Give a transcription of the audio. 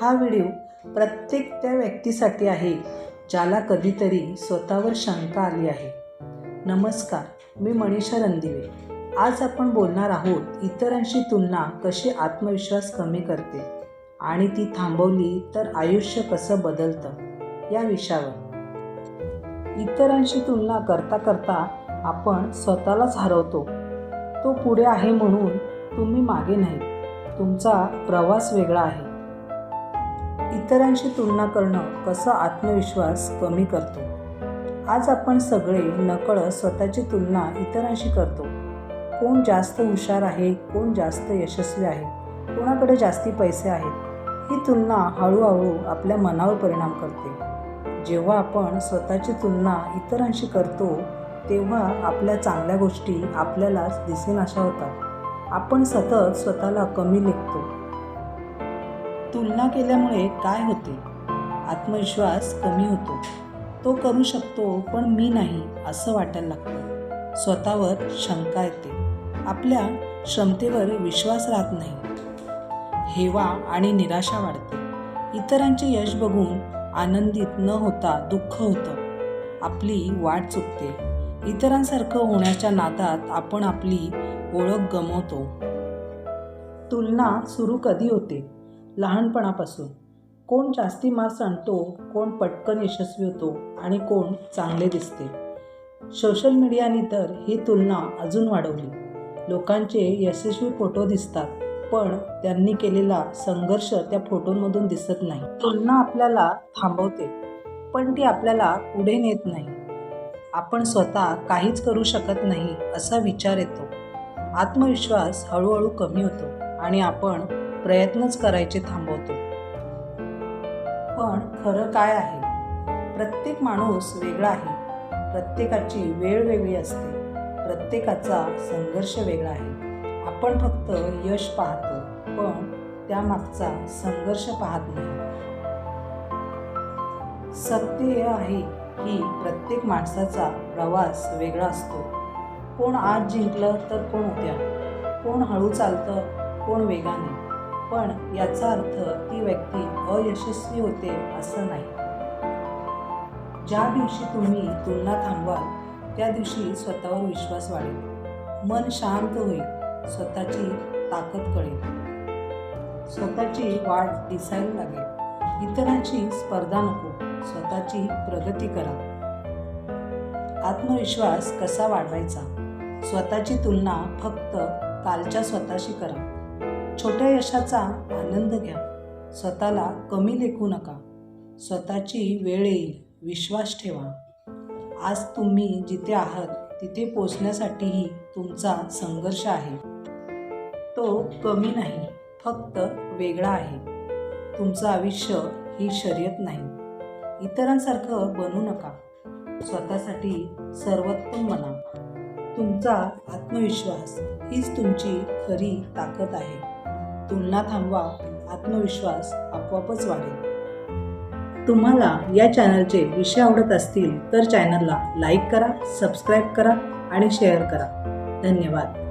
हा व्हिडिओ प्रत्येक त्या व्यक्तीसाठी आहे ज्याला कधीतरी स्वतःवर शंका आली आहे. नमस्कार मी मनीषा रणदिवे. आज आपण बोलणार आहोत इतरांशी तुलना कशी आत्मविश्वास कमी करते आणि ती थांबवली तर आयुष्य कसं बदलतं या विषयावर. इतरांशी तुलना करता करता आपण स्वतःलाच हरवतो. तो पुढे आहे म्हणून तुम्ही मागे नाही. तुमचा प्रवास वेगळा आहे. इतरांशी तुलना करणं कसं आत्मविश्वास कमी करतो? आज आपण सगळे नकळत स्वतःची तुलना इतरांशी करतो. कोण जास्त हुशार आहे कोण जास्त यशस्वी आहे कोणाकडे जास्ती पैसे आहेत ही तुलना हळूहळू आपल्या मनावर परिणाम करते. जेव्हा आपण स्वतःची तुलना इतरांशी करतो तेव्हा आपल्या चांगल्या गोष्टी आपल्यालाच दिसेनाशा होतात. आपण सतत स्वतःला कमी लेखतो. तुलना केल्यामुळे काय होते? आत्मविश्वास कमी होतो. तो करू शकतो पण मी नाही असं वाटायला लागतं. स्वतःवर शंका येते. आपल्या क्षमतेवर विश्वास राहत नाही. हेवा आणि निराशा वाढते. इतरांचे यश बघून आनंदित न होता दुःख होतं. आपली वाट चुकते. इतरांसारखं होण्याच्या नादात आपण आपली ओळख गमवतो. तुलना सुरू कधी होते? लहानपणापासून. कोण जास्ती मार्क्स आणतो कोण पटकन यशस्वी होतो आणि कोण चांगले दिसते. सोशल मीडियाने तर ही तुलना अजून वाढवली. लोकांचे यशस्वी फोटो दिसतात पण त्यांनी केलेला संघर्ष त्या फोटोंमधून दिसत नाही. तुलना आपल्याला थांबवते पण ती आपल्याला पुढे नेत नाही. आपण स्वतः काहीच करू शकत नाही असा विचार येतो. आत्मविश्वास हळूहळू कमी होतो आणि आपण प्रयत्नच करायचे थांबवतो. पण खरं काय आहे? प्रत्येक माणूस वेगळा आहे. प्रत्येकाची वेळ वेगळी असते. प्रत्येकाचा संघर्ष वेगळा आहे. आपण फक्त यश पाहतो पण त्यामागचा संघर्ष पाहत नाही. सत्य हे आहे की प्रत्येक माणसाचा प्रवास वेगळा असतो. कोण आज जिंकलं तर कोण उद्या? कोण हळू चालतं कोण वेगाने? पण याचा अर्थ ती व्यक्ती अयशस्वी होते असं नाही. ज्या दिवशी तुम्ही तुलना थांबवाल त्या दिवशी स्वतःवर विश्वास वाढेल. मन शांत होईल स्वतःची ताकद कळेल. स्वतःची वाढ दिसायला लागेल. इतरांची स्पर्धा नको स्वतःची प्रगती करा. आत्मविश्वास कसा वाढवायचा? स्वतःची तुलना फक्त कालच्या स्वतःशी करा. छोट्या यशाचा आनंद घ्या. स्वतःला कमी लेखू नका. स्वतःची वेळ येईल विश्वास ठेवा. आज तुम्ही जिथे आहात तिथे पोचण्यासाठीही तुमचा संघर्ष आहे. तो कमी नाही फक्त वेगळा आहे. तुमचं आयुष्य ही शर्यत नाही. इतरांसारखं बनू नका. स्वतःसाठी सर्वोत्तम बना तुमचा आत्मविश्वास हीच तुमची खरी ताकद आहे. तुलना थांबवा आत्मविश्वास आपोआपच वाढेल. तुम्हाला या चॅनलचे विषय आवडत असतील तर चॅनलला लाईक करा सबस्क्राईब करा आणि शेअर करा. धन्यवाद.